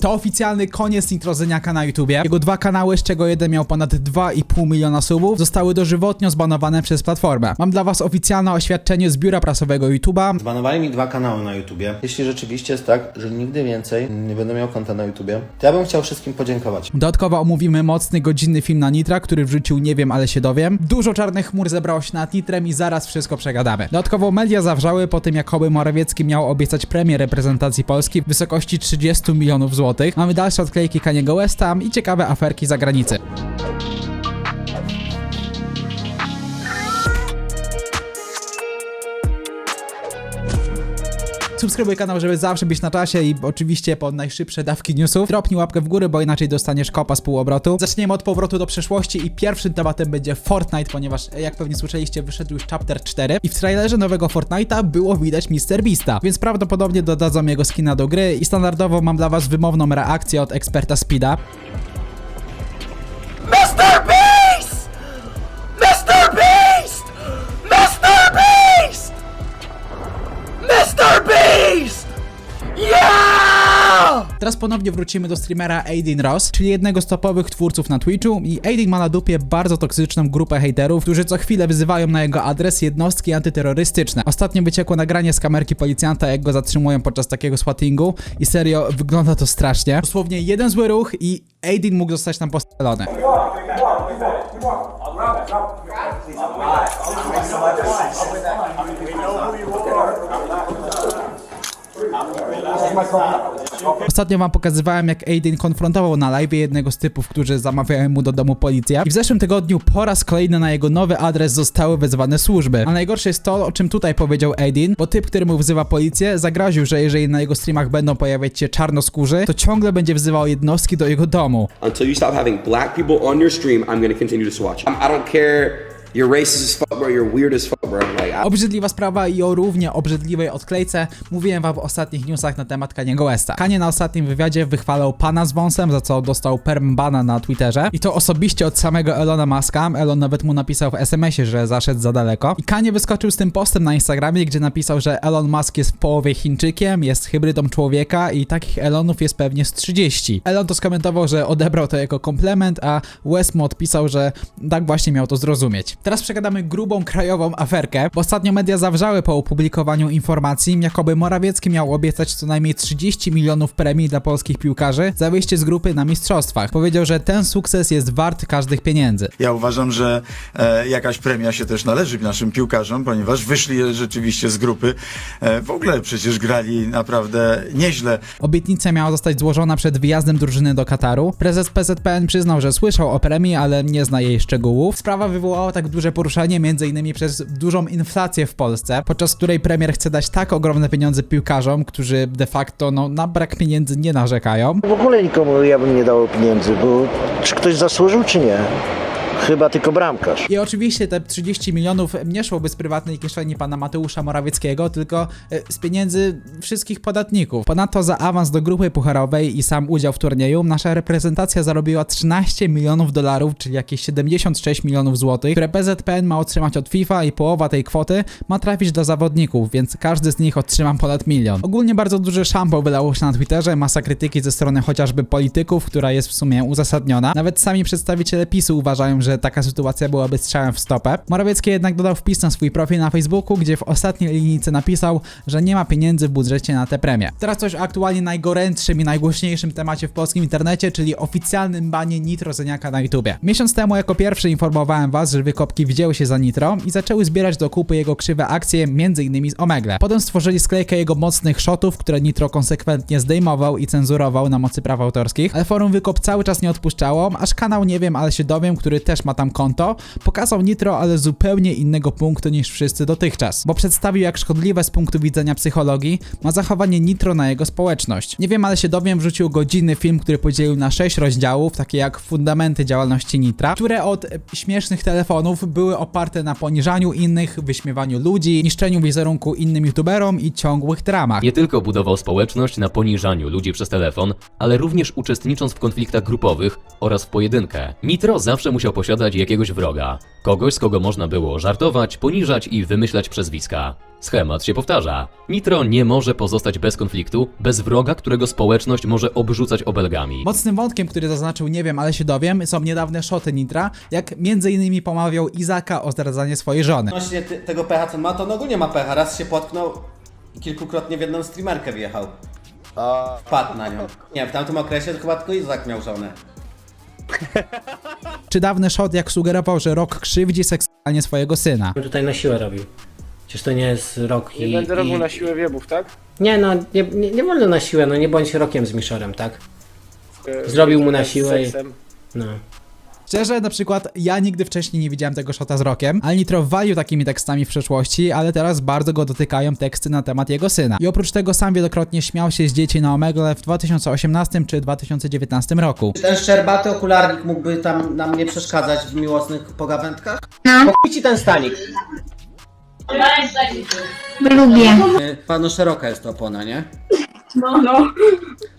To oficjalny koniec Nitrozyniaka na YouTubie. Jego dwa kanały, z czego jeden miał ponad 2,5 miliona subów, zostały dożywotnio zbanowane przez platformę. Mam dla was oficjalne oświadczenie z biura prasowego YouTube'a. Zbanowali mi dwa kanały na YouTubie. Jeśli rzeczywiście jest tak, że nigdy więcej nie będę miał konta na YouTubie, to ja bym chciał wszystkim podziękować. Dodatkowo omówimy mocny, godzinny film na Nitra, który wrzucił Nie wiem, ale się dowiem. Dużo czarnych chmur zebrało się nad Nitrem i zaraz wszystko przegadamy. Dodatkowo media zawrzały po tym, jak Koby Morawiecki miał obiecać premię reprezentacji Polski w wysokości 30 milionów złotych. Mamy dalsze odklejki Kaniego Westa i ciekawe aferki za granicy. Subskrybuj kanał, żeby zawsze być na czasie i oczywiście po najszybsze dawki newsów. Dropnij łapkę w górę, bo inaczej dostaniesz kopa z półobrotu. Zaczniemy od powrotu do przeszłości i pierwszym tematem będzie Fortnite, ponieważ jak pewnie słyszeliście, wyszedł już chapter 4 i w trailerze nowego Fortnite'a było widać Mr. Beasta, więc prawdopodobnie dodadzą jego skina do gry i standardowo mam dla was wymowną reakcję od eksperta Speeda. Teraz ponownie wrócimy do streamera Aidin Ross, czyli jednego z topowych twórców na Twitchu i Aidin ma na dupie bardzo toksyczną grupę haterów, którzy co chwilę wyzywają na jego adres jednostki antyterrorystyczne. Ostatnio wyciekło nagranie z kamerki policjanta, jak go zatrzymują podczas takiego swattingu i serio, wygląda to strasznie. Dosłownie jeden zły ruch i Aidin mógł zostać tam postrzelony. Ostatnio wam pokazywałem, jak Aiden konfrontował na live jednego z typów, którzy zamawiają mu do domu policję. I w zeszłym tygodniu po raz kolejny na jego nowy adres zostały wezwane służby. A najgorsze jest to, o czym tutaj powiedział Aiden, bo typ, który mu wzywa policję, zagroził, że jeżeli na jego streamach będą pojawiać się czarnoskórzy, to ciągle będzie wzywał jednostki do jego domu. Until you stop having black people on your stream, I'm gonna continue to swatch. I'm, I don't care. You're racist as fuck, bro. You're weird as fuck, bro. Like, I, Obrzydliwa sprawa i o równie obrzydliwej odklejce mówiłem wam w ostatnich newsach na temat Kaniego Westa. Kanie na ostatnim wywiadzie wychwalał pana z wąsem, za co dostał permbana na Twitterze i to osobiście od samego Elona Muska. Elon nawet mu napisał w SMS-ie, że zaszedł za daleko. I Kanie wyskoczył z tym postem na Instagramie, gdzie napisał, że Elon Musk jest w połowie Chińczykiem, jest hybrydą człowieka i takich Elonów jest pewnie z 30. Elon to skomentował, że odebrał to jako komplement, a West mu odpisał, że tak właśnie miał to zrozumieć. Teraz przegadamy grubą krajową aferkę, bo ostatnio media zawrzały po opublikowaniu informacji, jakoby Morawiecki miał obiecać co najmniej 30 milionów premii dla polskich piłkarzy za wyjście z grupy na mistrzostwach. Powiedział, że ten sukces jest wart każdych pieniędzy. Ja uważam, że e, jakaś premia się też należy naszym piłkarzom, ponieważ wyszli rzeczywiście z grupy. E, w ogóle przecież grali naprawdę nieźle. Obietnica miała zostać złożona przed wyjazdem drużyny do Kataru. Prezes PZPN przyznał, że słyszał o premii, ale nie zna jej szczegółów. Sprawa wywołała tak duże poruszenie, m.in. przez dużą inflację w Polsce, podczas której premier chce dać tak ogromne pieniądze piłkarzom, którzy de facto no, na brak pieniędzy nie narzekają. W ogóle nikomu ja bym nie dał pieniędzy, bo czy ktoś zasłużył, czy nie? Chyba tylko bramkarz. I oczywiście te 30 milionów nie szłoby z prywatnej kieszeni pana Mateusza Morawieckiego, tylko e, z pieniędzy wszystkich podatników. Ponadto za awans do grupy pucharowej i sam udział w turnieju nasza reprezentacja zarobiła 13 milionów dolarów, czyli jakieś 76 milionów złotych, które PZPN ma otrzymać od FIFA i połowa tej kwoty ma trafić do zawodników, więc każdy z nich otrzyma ponad milion. Ogólnie bardzo duży szampo wylało się na Twitterze, masa krytyki ze strony chociażby polityków, która jest w sumie uzasadniona. Nawet sami przedstawiciele PiSu uważają, że taka sytuacja byłaby strzałem w stopę. Morawiecki jednak dodał wpis na swój profil na Facebooku, gdzie w ostatniej linijce napisał, że nie ma pieniędzy w budżecie na tę premię. Teraz coś o aktualnie najgorętszym i najgłośniejszym temacie w polskim internecie, czyli oficjalnym banie Nitro Zeniaka na YouTubie. Miesiąc temu jako pierwszy informowałem was, że wykopki wzięły się za Nitro i zaczęły zbierać do kupy jego krzywe akcje, m.in. z Omegle. Potem stworzyli sklejkę jego mocnych shotów, które Nitro konsekwentnie zdejmował i cenzurował na mocy praw autorskich, ale forum wykop cały czas nie odpuszczało, aż kanał nie wiem, ale się dowiem, który też ma tam konto, pokazał Nitro, ale zupełnie innego punktu niż wszyscy dotychczas, bo przedstawił jak szkodliwe z punktu widzenia psychologii ma zachowanie Nitro na jego społeczność. Nie wiem, ale się dowiem, wrzucił godzinny film, który podzielił na 6 rozdziałów, takie jak fundamenty działalności Nitra, które od śmiesznych telefonów były oparte na poniżaniu innych, wyśmiewaniu ludzi, niszczeniu wizerunku innym youtuberom i ciągłych dramach. Nie tylko budował społeczność na poniżaniu ludzi przez telefon, ale również uczestnicząc w konfliktach grupowych oraz w pojedynkę. Nitro zawsze musiał poświęcić posiadać jakiegoś wroga. Kogoś, z kogo można było żartować, poniżać i wymyślać przezwiska. Schemat się powtarza. Nitro nie może pozostać bez konfliktu, bez wroga, którego społeczność może obrzucać obelgami. Mocnym wątkiem, który zaznaczył nie wiem, ale się dowiem, są niedawne szoty Nitra, jak między innymi pomawiał Izaka o zdradzanie swojej żony. Odnośnie ty, tego pecha, co ma, to on ogólnie ma pecha. Raz się potknął i kilkukrotnie w jedną streamerkę wjechał. Wpadł na nią. Nie, w tamtym okresie to chyba tylko Izak miał żonę. Czy dawny shot jak sugerował, że Rock krzywdzi seksualnie swojego syna. tutaj na siłę robił. Przecież to nie jest rok i... Nie będę robił i... na siłę wiebów, tak? Nie no, nie, nie, nie wolno na siłę, no nie bądź rokiem z Miszorem, tak? E, Zrobił mu na siłę i-. No. Szczerze, na przykład ja nigdy wcześniej nie widziałem tego shota z Rockiem, ale Nitro walił takimi tekstami w przeszłości, ale teraz bardzo go dotykają teksty na temat jego syna. I oprócz tego sam wielokrotnie śmiał się z dzieci na Omegle w 2018 czy 2019 roku. Ten szczerbaty okularnik mógłby tam nam nie przeszkadzać w miłosnych pogawędkach? No. ci ten stanik. Lubię. Panu szeroka jest to opona, nie? No, no.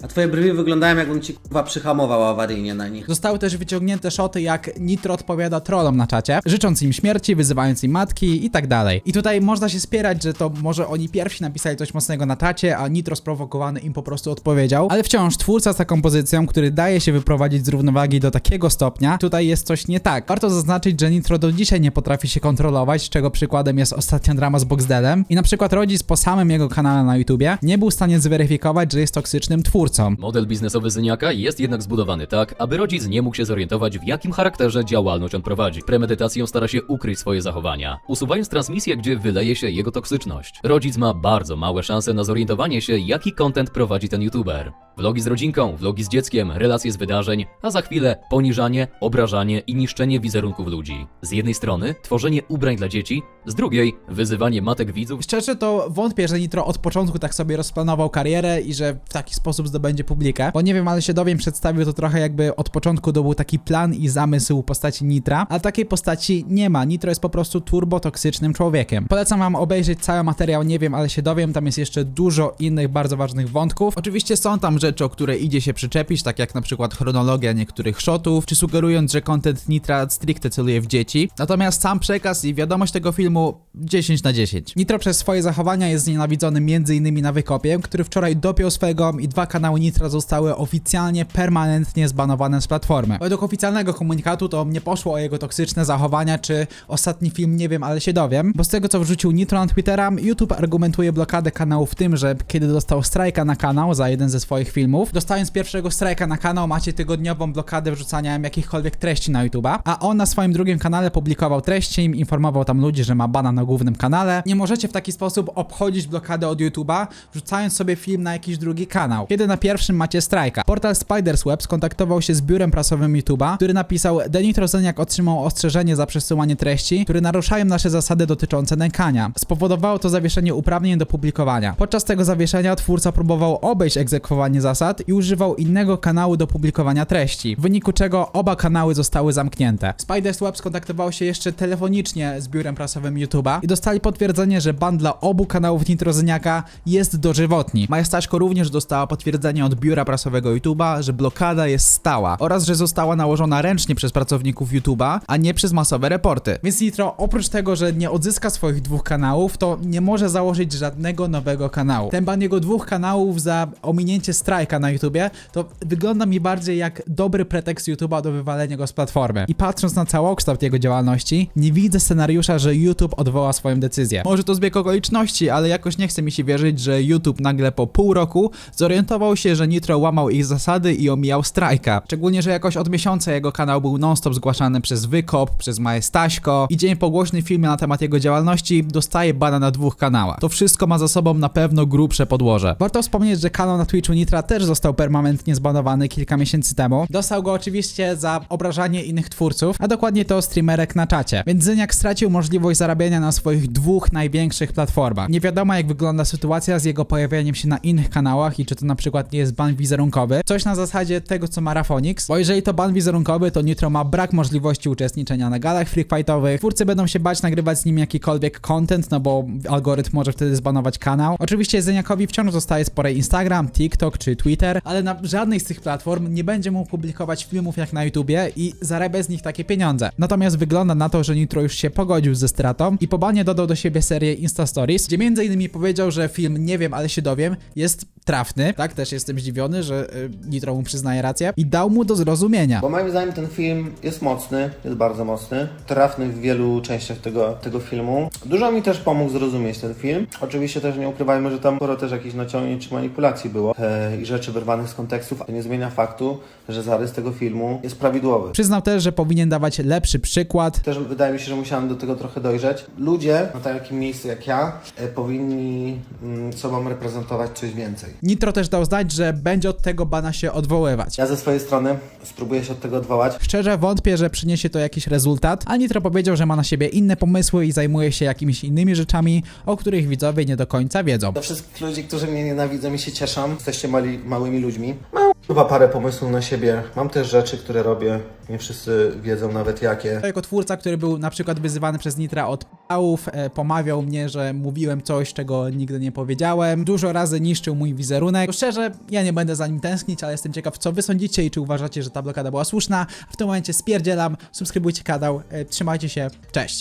A twoje brwi wyglądają jakbym ci kurwa przyhamował awaryjnie na nich. Zostały też wyciągnięte szoty, jak Nitro odpowiada trollom na czacie, życząc im śmierci, wyzywając im matki i tak dalej. I tutaj można się spierać, że to może oni pierwsi napisali coś mocnego na czacie, a Nitro sprowokowany im po prostu odpowiedział, ale wciąż twórca z taką pozycją, który daje się wyprowadzić z równowagi do takiego stopnia, tutaj jest coś nie tak. Warto zaznaczyć, że Nitro do dzisiaj nie potrafi się kontrolować, czego przykładem jest ostatnia drama z Boxdelem i na przykład rodzic po samym jego kanale na YouTubie nie był w stanie zweryfikować, że jest toksycznym twórcą. Model biznesowy Zyniaka jest jednak zbudowany tak, aby rodzic nie mógł się zorientować, w jakim charakterze działalność on prowadzi. Premedytacją stara się ukryć swoje zachowania, usuwając transmisję, gdzie wyleje się jego toksyczność. Rodzic ma bardzo małe szanse na zorientowanie się, jaki content prowadzi ten youtuber. Vlogi z rodzinką, vlogi z dzieckiem, relacje z wydarzeń, a za chwilę poniżanie, obrażanie i niszczenie wizerunków ludzi. Z jednej strony tworzenie ubrań dla dzieci, z drugiej wyzywanie matek widzów Szczerze to wątpię, że Nitro od początku tak sobie rozplanował karierę i że w taki sposób zdobędzie publikę, bo nie wiem, ale się dowiem, przedstawił to trochę jakby od początku to był taki plan i zamysł postaci Nitra, a takiej postaci nie ma. Nitro jest po prostu turbotoksycznym człowiekiem. Polecam wam obejrzeć cały materiał, nie wiem, ale się dowiem, tam jest jeszcze dużo innych bardzo ważnych wątków. Oczywiście są tam rzeczy, o które idzie się przyczepić, tak jak na przykład chronologia niektórych shotów, czy sugerując, że content Nitra stricte celuje w dzieci. Natomiast sam przekaz i wiadomość tego filmu 10 na 10. Nitro przez swoje zachowania jest znienawidzony m.in. na Wykopie, który wczoraj dopiął swego i dwa kanały Nitro zostały oficjalnie, permanentnie zbanowane z platformy. Według oficjalnego komunikatu to nie poszło o jego toksyczne zachowania, czy ostatni film nie wiem, ale się dowiem, bo z tego co wrzucił Nitro na Twittera, YouTube argumentuje blokadę kanału w tym, że kiedy dostał strajka na kanał za jeden ze swoich filmów, dostając pierwszego strajka na kanał macie tygodniową blokadę wrzucania jakichkolwiek treści na YouTube'a, a on na swoim drugim kanale publikował treści, im informował tam ludzi, że ma bana na głównym kanale. Nie możecie w taki sposób obchodzić blokadę od YouTube'a, wrzucając sobie film na jakiś drugi kanał. Kiedy na pierwszym macie strajka. Portal Spiders Web skontaktował się z biurem prasowym YouTube'a, który napisał Denitro Zeniak otrzymał ostrzeżenie za przesyłanie treści, które naruszają nasze zasady dotyczące nękania. Spowodowało to zawieszenie uprawnień do publikowania. Podczas tego zawieszenia twórca próbował obejść egzekwowanie zasad i używał innego kanału do publikowania treści, w wyniku czego oba kanały zostały zamknięte. Spiders Web skontaktował się jeszcze telefonicznie z biurem prasowym YouTube'a i dostali potwierdzenie, że ban dla obu kanałów Nitrozyniaka jest dożywotni. Maja Staśko również dostała potwierdzenie od biura prasowego YouTube'a, że blokada jest stała oraz, że została nałożona ręcznie przez pracowników YouTube'a, a nie przez masowe reporty. Więc Nitro oprócz tego, że nie odzyska swoich dwóch kanałów, to nie może założyć żadnego nowego kanału. Ten ban jego dwóch kanałów za ominięcie strajka na YouTubie, to wygląda mi bardziej jak dobry pretekst YouTube'a do wywalenia go z platformy. I patrząc na całokształt jego działalności, nie widzę scenariusza, że YouTube odwoła swoją decyzję. Może to zbieg okoliczności, ale jakoś nie chce mi się wierzyć, że YouTube nagle po pół roku zorientował się, że Nitro łamał ich zasady i omijał strajka. Szczególnie, że jakoś od miesiąca jego kanał był non-stop zgłaszany przez Wykop, przez Maję Staśko i dzień po głośnym filmie na temat jego działalności dostaje bana na dwóch kanałach. To wszystko ma za sobą na pewno grubsze podłoże. Warto wspomnieć, że kanał na Twitchu Nitra też został permanentnie zbanowany kilka miesięcy temu. Dostał go oczywiście za obrażanie innych twórców, a dokładnie to streamerek na czacie. Więc Zyniak stracił możliwość zarabiania na swoich dwóch największych platformach. Nie wiadomo jak wygląda sytuacja z jego pojawianiem się na innych kanałach i czy to na przykład nie jest ban wizerunkowy. Coś na zasadzie tego, co ma Rafonix, bo jeżeli to ban wizerunkowy, to Nitro ma brak możliwości uczestniczenia na galach free fightowych. Twórcy będą się bać nagrywać z nim jakikolwiek content, no bo algorytm może wtedy zbanować kanał. Oczywiście Zeniakowi wciąż zostaje spore Instagram, TikTok czy Twitter, ale na żadnej z tych platform nie będzie mógł publikować filmów jak na YouTubie i zarabia z nich takie pieniądze. Natomiast wygląda na to, że Nitro już się pogodził ze stratą i po banie dodał do siebie serię Insta Stories, gdzie między innymi powiedział, że film Nie wiem, ale się dowiem jest trafny. Tak, też jestem zdziwiony, że y, Nitro mu przyznaje rację i dał mu do zrozumienia. Bo moim zdaniem ten film jest mocny, jest bardzo mocny, trafny w wielu częściach tego, tego filmu. Dużo mi też pomógł zrozumieć ten film. Oczywiście też nie ukrywajmy, że tam sporo też jakichś naciągnięć czy manipulacji było e, i rzeczy wyrwanych z kontekstów. To nie zmienia faktu, że zarys tego filmu jest prawidłowy. Przyznał też, że powinien dawać lepszy przykład. Też wydaje mi się, że musiałem do tego trochę dojrzeć. Ludzie na takim miejscu jak ja e, powinni mm, sobą reprezentować coś więcej. Nitro też dał znać, że będzie od tego bana się odwoływać. Ja ze swojej strony spróbuję się od tego odwołać. Szczerze wątpię, że przyniesie to jakiś rezultat, a Nitro powiedział, że ma na siebie inne pomysły i zajmuje się jakimiś innymi rzeczami, o których widzowie nie do końca wiedzą. Do wszystkich ludzi, którzy mnie nienawidzą i się cieszą, jesteście małymi ludźmi. Mam chyba parę pomysłów na siebie. Mam też rzeczy, które robię. Nie wszyscy wiedzą nawet jakie. To jako twórca, który był na przykład wyzywany przez Nitra od pałów, e, pomawiał mnie, że mówiłem coś, czego nigdy nie powiedziałem, dużo razy niszczył mój wizerunek. Szczerze, ja nie będę za nim tęsknić, ale jestem ciekaw, co wy sądzicie i czy uważacie, że ta blokada była słuszna. W tym momencie spierdzielam, subskrybujcie kanał, e, trzymajcie się, cześć!